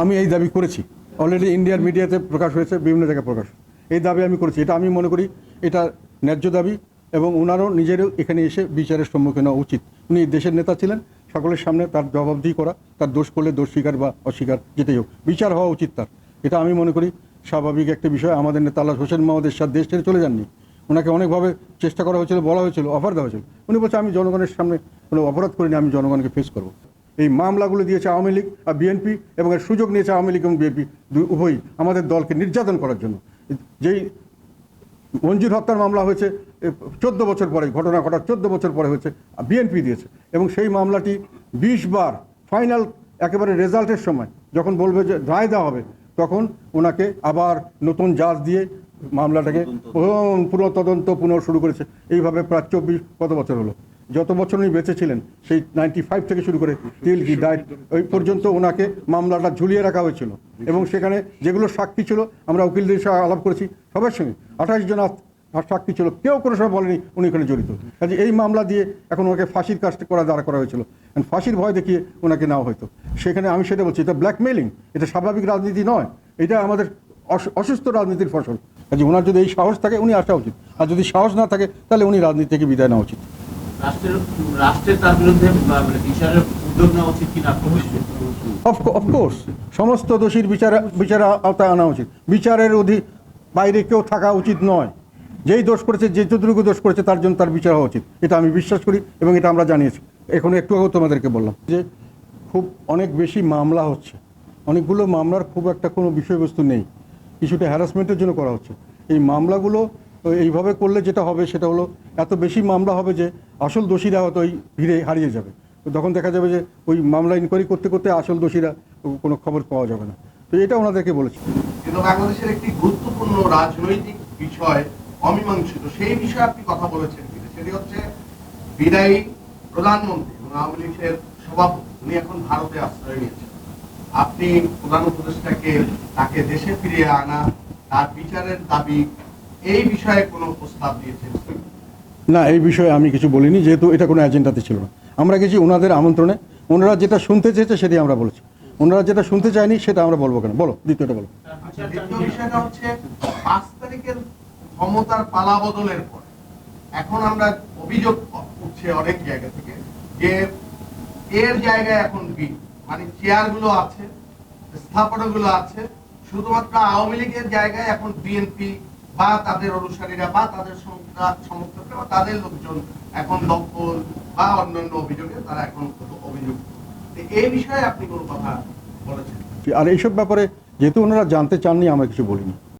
আমি এই দাবি করেছি। অলরেডি ইন্ডিয়ান মিডিয়াতে প্রকাশ হয়েছে, বিভিন্ন জায়গায় প্রকাশ এই দাবি আমি করেছি। এটা আমি মনে করি, এটা ন্যায্য দাবি এবং ওনারও নিজেরও এখানে এসে বিচারের সম্মুখীন হওয়া উচিত। উনি দেশের নেতা ছিলেন, সকলের সামনে তার জবাবদিহি করা, তার দোষ করলে দোষ স্বীকার বা অস্বীকার যেটাই হোক, বিচার হওয়া উচিত তার। এটা আমি মনে করি স্বাভাবিক একটা বিষয়। আমাদের নেতা আল্লাহ হোসেন মাহমুদের সাথে দেশ ছেড়ে চলে যাননি। ওনাকে অনেকভাবে চেষ্টা করা হয়েছিল, বলা হয়েছিল, অফার দেওয়া হয়েছিল। উনি বলছে, আমি জনগণের সামনে কোনো অপরাধ করিনি, আমি জনগণকে ফেস করব। এই মামলাগুলো দিয়েছে আওয়ামী লীগ আর বিএনপি এবং এর সুযোগ নিয়েছে আওয়ামী লীগ এবং বিএনপি দুই উভয়ই আমাদের দলকে নির্যাতন করার জন্য। যেই মঞ্জুর হত্যার মামলা হয়েছে চোদ্দ বছর পরে ঘটনা ঘটার চোদ্দ বছর পরে হয়েছে বিএনপি দিয়েছে। এবং সেই মামলাটি বিশ বার ফাইনাল একেবারে রেজাল্টের সময় যখন বলবে যে রায় দেওয়া হবে তখন ওনাকে আবার নতুন জাজ দিয়ে মামলাটাকে পুনঃ তদন্ত পুনঃ শুরু করেছে। এইভাবে প্রায় চব্বিশ কত বছর হলো? যত বছর উনি বেঁচে ছিলেন, সেই নাইনটি ফাইভ থেকে শুরু করে টিল হি ডাইট ওই পর্যন্ত ওনাকে মামলাটা ঝুলিয়ে রাখা হয়েছিল। এবং সেখানে যেগুলো সাক্ষী ছিল, আমরা উকিলদের সাথে আলাপ করেছি সবার সঙ্গে। আঠাশ জন আর সাক্ষী ছিল, কেউ কোনো সময় বলেনি উনি এখানে জড়িত। কাজে এই মামলা দিয়ে এখন ওনাকে ফাঁসির কাজ করা, দাঁড় করা হয়েছিল। ফাঁসির ভয় দেখিয়ে ওনাকে নেওয়া হয়তো। সেখানে আমি সেটা বলছি, এটা ব্ল্যাকমেলিং এটা স্বাভাবিক রাজনীতি নয়। এটা আমাদের অসুস্থ রাজনীতির ফসল। কাজে ওনার যদি এই সাহস থাকে, উনি আসা উচিত। আর যদি সাহস না থাকে, তাহলে উনি রাজনীতি থেকে বিদায় নেওয়া উচিত। রাষ্ট্রের রাষ্ট্রের তার বিরুদ্ধে মানে বিচারের উদ্যোগ নেওয়া উচিত কিনা অফকোর্স সমস্ত দোষীর বিচার বিচার আওতায় আনা উচিত। বিচারের অধি বাইরে কেউ থাকা উচিত নয়। যেই দোষ করেছে যে যতটুকু দোষ করেছে তার জন্য তার বিচার হওয়া উচিত। এটা আমি বিশ্বাস করি এবং এটা আমরা জানিয়েছি। এখন একটু আগেও তোমাদেরকে বললাম যে খুব অনেক বেশি মামলা হচ্ছে। অনেকগুলো মামলার খুব একটা কোনো বিষয়বস্তু নেই। কিছুটা হ্যারাসমেন্টের জন্য করা হচ্ছে। এই মামলাগুলো এইভাবে করলে যেটা হবে সেটা হলো, এত বেশি মামলা হবে যে আসল দোষীরা হয়তো ওই ভিড়ে হারিয়ে যাবে। তো তখন দেখা যাবে যে ওই মামলা ইনকোয়ারি করতে করতে আসল দোষীরা কোনো খবর পাওয়া যাবে না। তো এটা ওনাদেরকে বলেছি। কিন্তু বাংলাদেশের একটি গুরুত্বপূর্ণ রাজনৈতিক বিষয় অমীমাংসিত, সেই বিষয়ে আপনি কথা বলেছেন কিন্তু সেটি হচ্ছে বিদায়ী প্রধানমন্ত্রী আওয়ামী লীগের সভাপতি, উনি এখন ভারতে আশ্রয় নিয়েছেন। আপনি প্রধান উপদেষ্টাকে তাকে দেশে ফিরিয়ে আনা, তার বিচারের দাবি এই বিষয়ে কোনো প্রস্তাব দিয়েছেন? না এই বিষয়ে আমি কিছু বলিনি যেহেতু এটা কোনো এজেন্ডাতে ছিল না। আমরা গেছি ওনাদের আমন্ত্রণে। ওনারা যেটা শুনতে চেয়েছে সেটাই আমরা বলেছি। ওনারা যেটা শুনতে চায়নি সেটা আমরা বলব কেন? বলো দ্বিতীয়টা বলো। আচ্ছা দ্বিতীয় বিষয়টা হচ্ছে পাঁচ তারিখের ক্ষমতার পালা বদলের পর এখন আমরা অভিযোগ উঠছে অনেক জায়গা থেকে যে এর জায়গায় এখন বি মানে চেয়ারগুলো আছে স্থাপনা গুলো আছে শুধুমাত্র আওয়ামী লীগের জায়গায় এখন বিএনপি বা তাদের অনুসারীরা বা তাদের সমর্থক- সমর্থকরা বা তাদের লোকজন এখন দখল বা অন্যান্য অভিযোগে তারা এখন অভিযোগ এই বিষয়ে আপনি কোনো কথা বলেছেন? আর এইসব ব্যাপারে যেহেতু ওনারা জানতে চাননি, আমরা কিছু বলিনি।